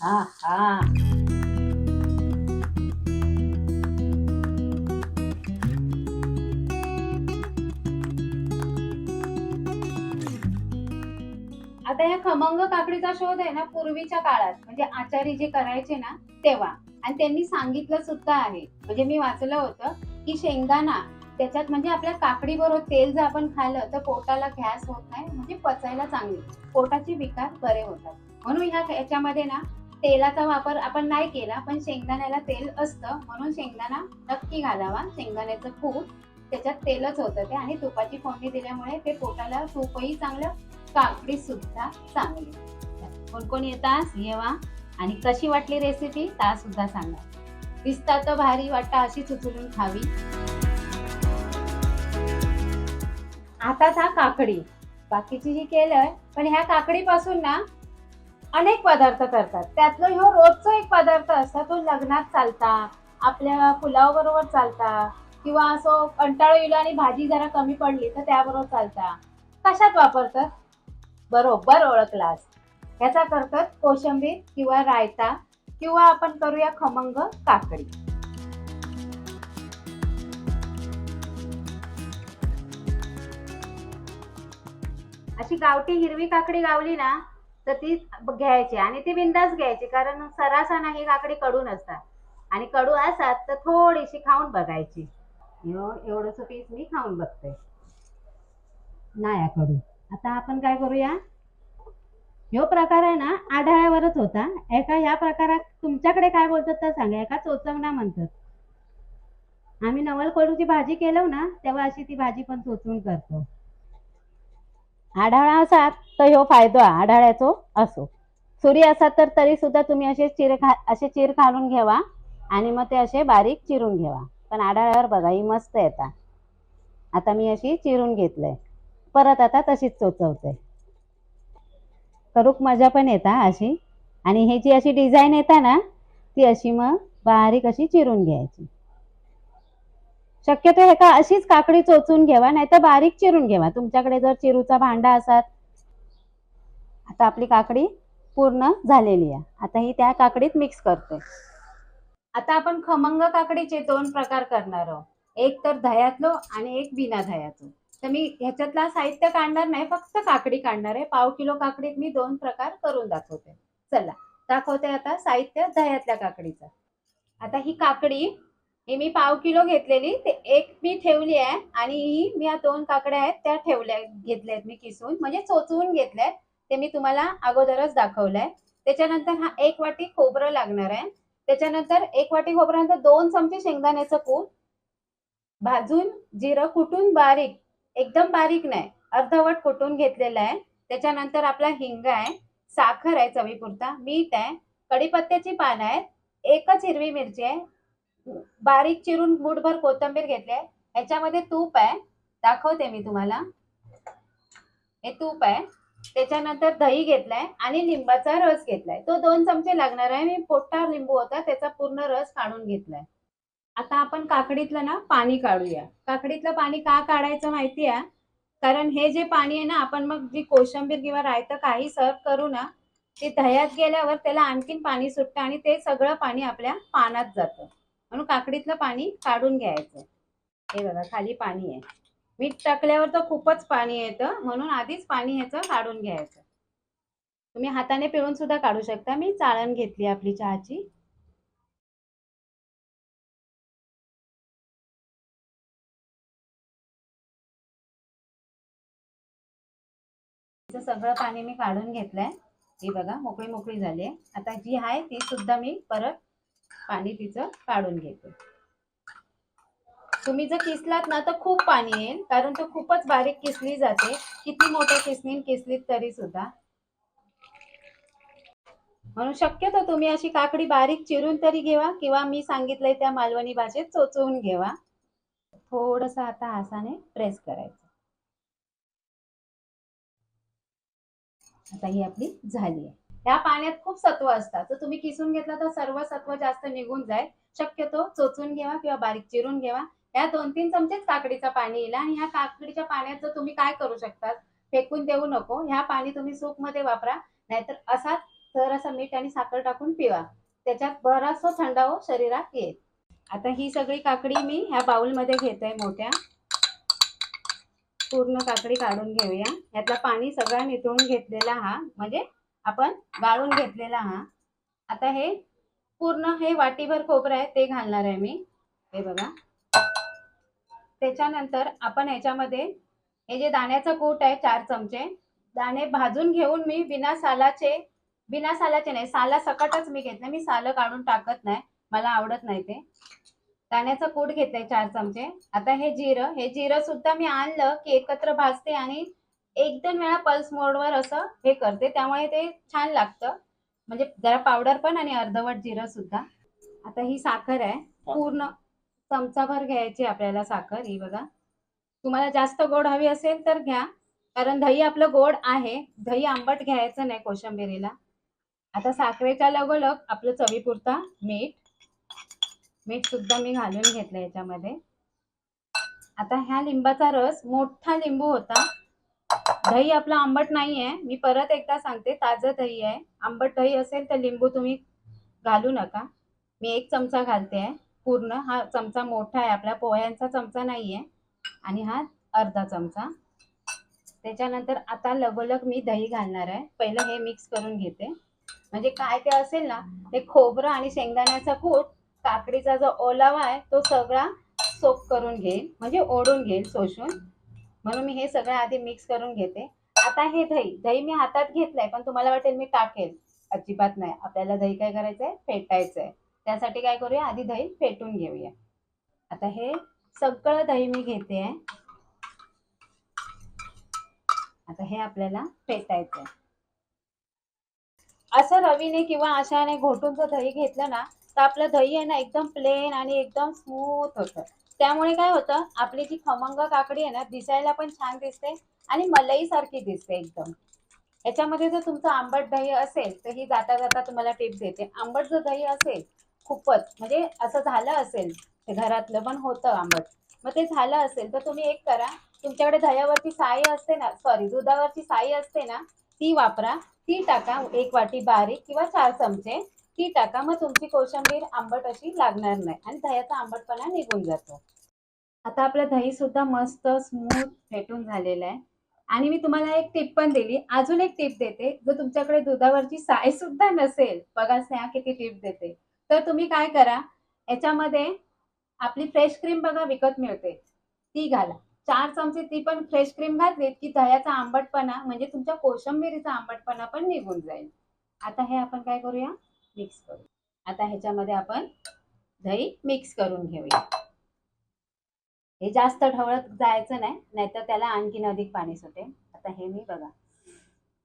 हा हा. आता या खमंग काकडीचा शोध आहे ना पूर्वीच्या काळात. म्हणजे आचारी जे करायचे ना तेव्हा. आणि त्यांनी सांगितलं सुद्धा आहे. म्हणजे मी वाचलं होतं की शेंगदाणा त्याच्यात म्हणजे आपल्या काकडी बरोबर तेल जर आपण खाल्लं तर पोटाला गॅस होत नाही म्हणजे पचायला चांगली. पोटाचे विकार बरे होतात. म्हणून ह्या याच्यामध्ये ना तेलाचा वापर आपण नाही केला पण शेंगदाण्याला तेल असतं. म्हणून शेंगदाणा नक्की घालावा. शेंगदाण्याचं कूट त्याच्यात तेलच होतं ते आणि तुपाची फोडणी दिल्यामुळे ते पोटाला तूपही चांगलं काकडी सुद्धा चांगली. कोण कोण येतास? येवा आणि कशी वाटली रेसिपी ता सुद्धा सांगा. दिसता तर भारी वाटता अशी चुचुलून खावी. आता हा काकडी. बाकीची जी केलंय. पण ह्या काकडीपासून ना अनेक पदार्थ करतात. त्यातलं ह्यो रोजचा एक पदार्थ असता तो लग्नात चालता आपल्या पुलाव बरोबर चालता किंवा असं कंटाळा येईल आणि भाजी जरा कमी पडली तर त्याबरोबर चालता. कशात वापरतात? बरोबर ओळखलास. ह्याचा करतात कोशंबीर किंवा रायता किंवा आपण करूया खमंग काकडी. अशी गावठी हिरवी काकडी गावली ना तर ती घ्यायची आणि ती बिंदास घ्यायची कारण सरासना ही काकडी कडून असतात आणि कडू असतात तर थोडीशी खाऊन बघायची. एवढंसं पीस मी खाऊन बघते. नाही कडू. आता आपण काय करूया? ह्यो प्रकार आहे ना आढळ्यावरच होता. एका ह्या प्रकारात तुमच्याकडे काय बोलतात तर सांगा. एका चोचवणा म्हणतात. आम्ही नवल कडूची भाजी केलो ना तेव्हा अशी ती भाजी पण चोचून करतो. आढाळा असात. तर ह्यो फायदो आढाळ्याचो असो. सुरी असात तर तरी सुद्धा तुम्ही असे चिर खा असे चिर घालून घ्यावा आणि मग ते असे बारीक चिरून घ्यावा पण आढाळ्यावर बघा ही मस्त येतात. आता मी अशी चिरून घेतलंय. परत आता तशीच चोचवते करूक मजा पण येता अशी. आणि हे जी अशी डिझाईन येता ना ती अशी मग बारीक अशी चिरून घ्यायची. शक्यतो हे का अशीच काकडी चोचून घ्यावा नाही तर बारीक चिरून घ्यावा तुमच्याकडे जर चिरूचा भांडा असात आता आपली काकडी पूर्ण झालेली आहे. आता ही त्या काकडीत मिक्स करते. आता आपण खमंग काकडीचे दोन प्रकार करणार आहोत. एक तर दह्यातलो आणि एक बिना दह्यातलो. तर मी ह्याच्यातला साहित्य काढणार नाही फक्त काकडी काढणार आहे. पाव किलो काकडीत मी दोन प्रकार करून दाखवते. चला दाखवते आता साहित्य दह्यातल्या काकडीचं. आता ही काकडी ही मी पाव किलो घेतलेली ते एक मी ठेवली आहे आणि ही मी या दोन काकड्या आहेत त्या ठेवल्या घेतल्या आहेत मी किसून म्हणजे चोचवून घेतल्या आहेत. ते मी तुम्हाला अगोदरच दाखवलंय. त्याच्यानंतर हा एक वाटी खोबरं लागणार आहे. त्याच्यानंतर एक वाटी खोबऱ्यानंतर दोन चमचे शेंगदाण्याचं कूट. भाजून जिरं कुटून बारीक एकदम बारीक नाही अर्धवट कुटून घेतलेलं आहे. त्याच्यानंतर आपला हिंग आहे साखर आहे चवीपुरता मीठ आहे कढीपत्त्याची पानं आहेत एकच हिरवी मिरची आहे. बारीक चिरून मुठभर कोथिंबीर घेतली आहे. ह्याच्यामध्ये तूप आहे. दाखवते मी तुम्हाला. हे तूप आहे. त्याच्यानंतर दही घेतलाय आणि लिंबाचा रस घेतलाय. तो दोन चमचे लागणार आहे. मी पोट्टा लिंबू होता त्याचा पूर्ण रस काढून घेतलाय. आता आपण काकडीतलं ना पाणी काढूया. काकडीतलं पाणी का काढायचं माहिती आहे कारण हे जे पाणी आहे ना आपण मग जी कोशिंबीर किंवा रायतं काही सर्व करू ना ते दह्यात गेल्यावर त्याला आणखीन पाणी सुटतं आणि ते सगळं पाणी आपल्या पानात जातं. म्हणून काकडीतलं पाणी काढून घ्यायचं. हे बघा खाली पाणी आहे. मीठ टाकल्यावर तर खूपच पाणी येतं. म्हणून आधीच पाणी ह्याचं काढून घ्यायचं. तुम्ही हाताने पिळून सुद्धा काढू शकता. मी चाळण घेतली आपली चहाची. सगळं पाणी मी काढून घेतलंय. ती बघा मोकळी मोकळी झाली आहे. आता जी आहे ती सुद्धा मी परत पाणी तिचं काढून घेते. तुम्ही जर किसलात ना तर खूप पाणी येईल कारण तो खूपच बारीक किसली जाते. किती मोठ्या किसनीन किसलीत तरी सुद्धा. म्हणून शक्यतो तुम्ही अशी काकडी बारीक चिरून तरी घेवा किंवा मी सांगितलंय त्या मालवणी भाषेत चोचवून घेवा. थोडस आता हासाने प्रेस करायचं. आता ही आपली झाली आहे. ह्या पाण्यात खूप सत्व असतात. तर तुम्ही किसून घेतला तर सर्व सत्व जास्त निघून जाईल. शक्यतो चोचून घ्यावा किंवा बारीक चिरून घ्यावा या दोन तीन चमचेच काकडीचा पाणी येईल आणि ह्या काकडीच्या पाण्यात जर तुम्ही काय करू शकता फेकून देऊ नको ह्या पाणी तुम्ही सूपमध्ये वापरा नाहीतर असाच थोडासा मीठ आणि साखर टाकून पिवा. त्याच्यात बराचसा थंडावा हो शरीरात येईल. आता ही सगळी काकडी मी ह्या बाउलमध्ये घेते मोठ्या. पूर्ण काकडी काढून घेऊया. ह्यातला पाणी सगळा निथळून घेतलेला हा म्हणजे आपण गाळून घेतलेला हा. आता हे पूर्ण हे वाटीभर खोबरं आहे ते घालणार आहे मी. हे बघा. त्याच्यानंतर आपण ह्याच्यामध्ये हे जे दाण्याचं कूट आहे चार चमचे दाणे भाजून घेऊन मी बिना सालाचे बिना सालाचे नाही साला सकटच मी घेतले मी सालं काढून टाकत नाही मला आवडत नाही ते. दाण्याचं कूट घेतलंय चार चमचे. आता हे जिरं हे जिरं सुद्धा मी आणलं की एकत्र भाजते आणि एक दोन वेळा पल्स मोडवर असं हे करते त्यामुळे ते छान लागतं. म्हणजे जरा पावडर पण आणि अर्धवट जिरं सुद्धा. आता ही साखर आहे पूर्ण चमचाभर घ्यायची आपल्याला साखर ही बघा. तुम्हाला जास्त गोड हवी असेल तर घ्या. कारण दही आपलं गोड आहे. दही आंबट घ्यायचं नाही कोशिंबिरीला. आता साखरेच्या लगोलग आपलं चवीपुरता मीठ. मीठ सुद्धा मी घालून घेतलं याच्यामध्ये. आता ह्या लिंबाचा रस मोठा लिंबू होता. दही आपलं आंबट नाही आहे मी परत एकदा सांगते ताजं दही आहे. आंबट दही असेल तर लिंबू तुम्ही घालू नका. मी एक चमचा घालते. आहे पूर्ण हा चमचा मोठा आहे. आपल्या पोह्यांचा चमचा नाही आहे आणि हा अर्धा चमचा. त्याच्यानंतर आता लगोलग मी दही घालणार आहे. पहिलं हे मिक्स करून घेते. म्हणजे काय ते असेल ना ते खोबरं आणि शेंगदाण्याचा कूट काकडीचा जो ओलावा आहे तो सगळा सोप करून घेईल. म्हणजे ओढून घेईल शोषून म्हणून मी हे सगळं आधी मिक्स करून घेते. आता हे दही दही मी हातात घेतलंय पण तुम्हाला वाटेल मी टाकेल. अजिबात नाही. आपल्याला दही काय करायचंय? फेटायचंय. त्यासाठी काय करूया? आधी दही फेटून घेऊया. आता हे सगळं दही मी घेते. आहे आता हे आपल्याला फेटायचंय. असं रवीने किंवा अशाने घोटून जर दही घेतलं ना तर आपलं दही आहे ना एकदम प्लेन आणि एकदम स्मूथ होतं. त्यामुळे काय होतं? आपली जी खमंग काकडी आहे ना दिसायला पण छान दिसते आणि मलई सारखी दिसते एकदम. याच्यामध्ये जर तुमचं आंबट दही असेल तर ही जाता जाता तुम्हाला टिप देते. आंबट जर दही असेल खूपच. म्हणजे असं झालं असेल ते घरातलं पण होतं आंबट. मग ते झालं असेल तर तुम्ही एक करा तुमच्याकडे दह्यावरची साई असते ना सॉरी दुधावरची साई असते ना ती वापरा ती टाका एक वाटी बारीक किंवा चार चमचे ती टाका मग तुमची कोशिंबीर आंबट अशी लागणार नाही आणि दह्याचा आंबटपणा निघून जातो. आता आपलं दही सुद्धा मस्त स्मूथ फेटून झालेलं आहे. आणि मी तुम्हाला एक टिप पण दिली. अजून एक टिप देते. जर तुमच्याकडे दुधावरची साय सुद्धा नसेल बघा स्नेहा किती टिप देते. तर तुम्ही काय करा याच्यामध्ये आपली फ्रेश क्रीम बघा विकत मिळते. ती घाला. चार चमचे ती पण फ्रेश क्रीम घातलीत की दह्याचा आंबटपणा म्हणजे तुमच्या कोशिंबिरीचा आंबटपणा पण निघून जाईल. आता हे आपण काय करूया? मिक्स करू. आता ह्याच्यामध्ये आपण दही मिक्स करून घेऊया. हे जास्त ढवळत जायचं नाही नाहीतर त्याला आणखीन अधिक पाणी सुटेल. आता हे मी बघा.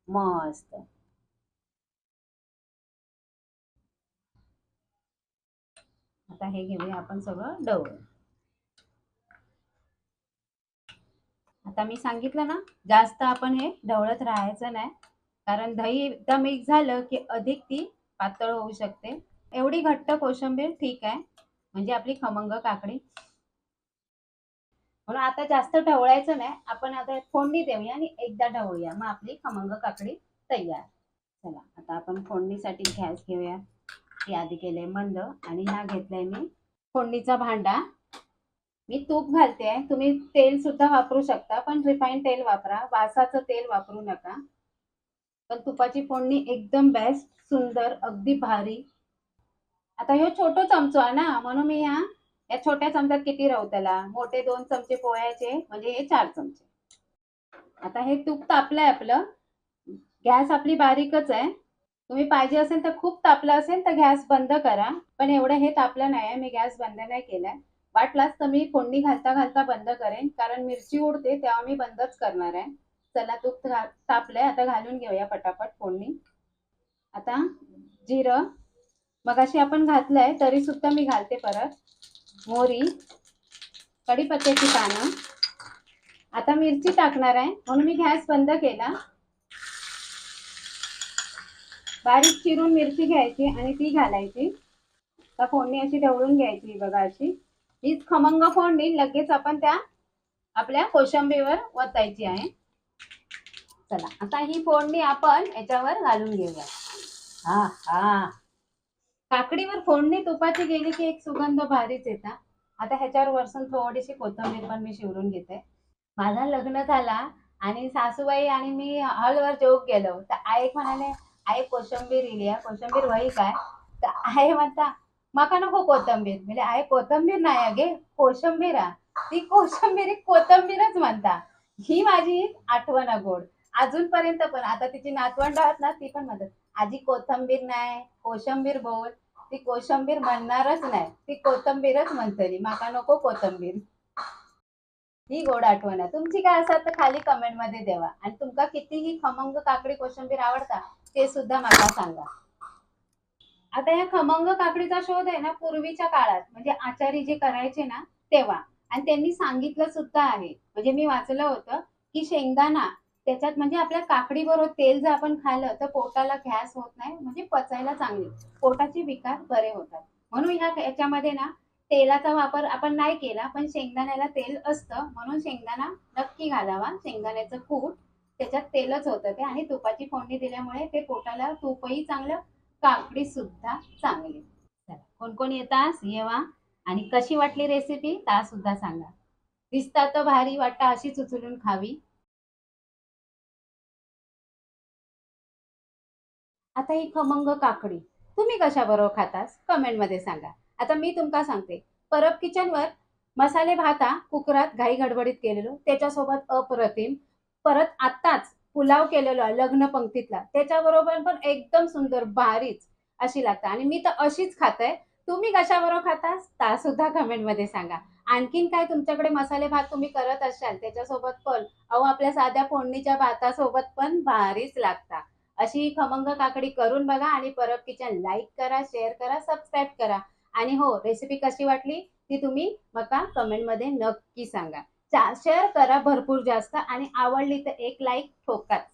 मस्त. आता हे घेऊया आपण सगळं ढवळून आता मी सांगितलं ना जास्त आपण हे ढवळत राहायचं नाही. कारण दही एकदा मिक्स झालं की अधिक ती पातळ होऊ शकते. एवढी घट्ट कोशिंबीर ठीक आहे. म्हणजे आपली खमंग काकडी. म्हणून आता जास्त ढवळायचं नाही. आपण आता फोडणी देऊया आणि एकदा ढवळूया. मग आपली खमंग काकडी तयार. चला आता आपण फोडणीसाठी गॅस घेऊया. हे आधी केलंय मंद. आणि हा घेतलाय मी फोडणीचा भांडा. मी तूप घालते तुम्ही तेल सुद्धा वापरू शकता पण रिफाईन तेल वापरा. वासाचं तेल वापरू नका. पण तुपाची फोडणी एकदम बेस्ट सुंदर अगदी भारी. आता ह्यो छोटो चमचो आहे ना म्हणून मी ह्या या छोट्या चमच्यात किती राहू त्याला? मोठे दोन चमचे पोह्याचे म्हणजे हे चार चमचे. आता हे तूप तापलंय आपलं. गॅस आपली बारीकच आहे. तुम्ही पाहिजे असेल तर खूप तापलं असेल तर गॅस बंद करा. पण एवढं हे तापलं नाही आहे. मी गॅस बंद नाही केलाय. वाटलाच तर मी फोडणी घालता घालता बंद करेन. कारण मिरची उडते तेव्हा मी बंदच करणार आहे. चला तूप तापलंय. आता घालून घेऊया पटापट फोडणी. आता जिरं. मगाशी आपण घातलंय तरी सुद्धा मी घालते परत. मोहरी. कढीपत्त्याची पानं. आता मिरची टाकणार आहे. म्हणून मी गॅस बंद केला. बारीक चिरून मिरची घ्यायची आणि ती घालायची. आता फोडणी अशी ढवळून घ्यायची बघा अशी. हीच खमंग फोडणी लगेच आपण त्या आपल्या कोशंबीवर ओतायची आहे. चला आता ही फोडणी आपण याच्यावर घालून घेऊया. हा हा. काकडीवर फोडणी तुपाची गेली की एक सुगंध भारीच येता. आता ह्याच्यावर वरसून थोडीशी कोथिंबीर पण मी शिवरून घेते. माझा लग्न झाला आणि सासूबाई आणि मी हॉलवर जोक गेलो. तर आई म्हणाले आई कोशिंबीर आहे कोशिंबीर वही काय? तर आई म्हणता माका नको कोथंबीर. म्हणजे आई कोथंबीर नाही अगे कोशिंबीर ती कोशिंबीर कोथंबीरच म्हणता. ही माझी आठवण आहे गोड. अजूनपर्यंत पण आता तिची नातवंड आहात ना ती पण म्हणतात आजी कोथंबीर नाही कोशंबीर बोल. ती कोशंबीर म्हणणारच नाही ती कोथंबीरच म्हणतली माका नको कोथंबीर. ही गोड आठवण आहे. तुमची काय असतात तर खाली कमेंटमध्ये देवा आणि तुमका कितीही खमंग काकडी कोशंबीर आवडता ते सुद्धा मला सांगा. आता या खमंग काकडीचा शोध आहे ना पूर्वीच्या काळात. म्हणजे आचारी जे करायचे ना तेव्हा. आणि त्यांनी सांगितलं सुद्धा आहे. म्हणजे मी वाचलं होतं की शेंगदाणा त्याच्यात म्हणजे आपल्या काकडी बरोबर तेल जर आपण खाल्लं तर पोटाला गॅस होत नाही म्हणजे पचायला चांगली. पोटाचे विकार बरे होतात. म्हणून ह्या याच्यामध्ये ना तेलाचा वापर आपण नाही केला पण शेंगदाण्याला तेल असतं. म्हणून शेंगदाणा नक्की घालावा. शेंगदाण्याचं कूट त्याच्यात तेलच होतं ते आणि तुपाची फोडणी दिल्यामुळे ते पोटाला तूपही चांगलं काकडी सुद्धा चांगली. कोण कोण येतास? येवा आणि कशी वाटली रेसिपी ता सुद्धा सांगा. दिसता तर भारी वाटतं अशीच उचलून खावी. आता ही खमंग काकडी तुम्ही कशा बरोबर खातास? कमेंटमध्ये सांगा. आता मी तुमका सांगते. परब किचनवर मसाले भाता कुकरात घाई गडबडीत केलेलो त्याच्यासोबत अप्रतिम परत आत्ताच पुलाव केलेलो आहे लग्न पंक्तीतला. त्याच्याबरोबर पण एकदम सुंदर भारीच अशी लागतं. आणि मी तर अशीच खाते. तुम्ही कशाबरोबर खाता ता सुद्धा कमेंटमध्ये सांगा. आणखीन काय तुमच्याकडे मसाले भात तुम्ही करत असाल त्याच्यासोबत पण अहो आपल्या साध्या फोडणीच्या भातासोबत पण भारीच लागता. अशी खमंग काकडी करून बघा आणि परब किचन लाईक करा शेअर करा सबस्क्राईब करा. आणि हो रेसिपी कशी वाटली ती तुम्ही मका कमेंटमध्ये नक्की सांगा. शेअर करा भरपूर जास्त आणि आवडली तर एक लाईक ठोकाच